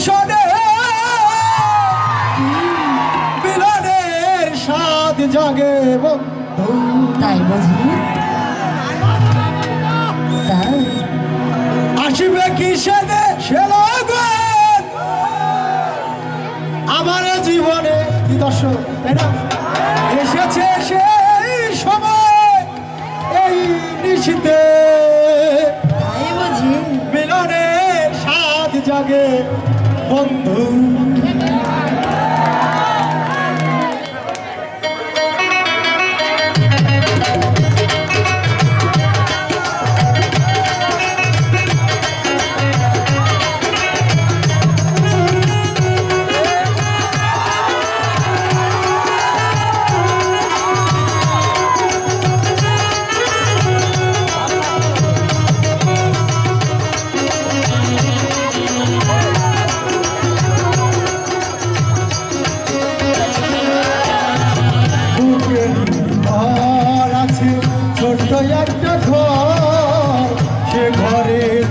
কিশোরে মিলনের স্বাদ জাগে বন্ধু। তাই বুঝি? তাই আসিবে কিসেনে সে লগন আমার জীবনে কি দর্শক তাই না? এসেছে সেই সময় এই নিশীতে। মিলনের স্বাদ জাগে বন্ধু বুকের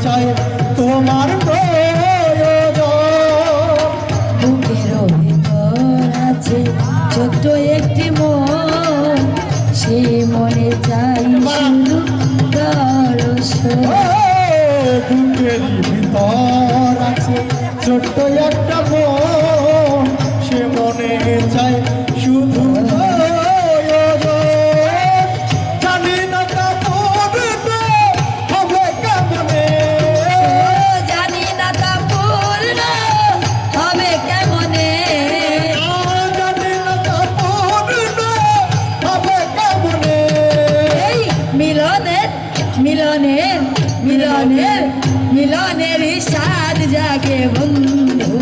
চাই তোমার আছে ছোট্ট একটি মন। সে মনে চাই বুকের ভিতর আছে ছোট্ট একটা মন। সে মনে চায় মিলনের মিলনের মিলনের সাদ জাগে বন্ধু।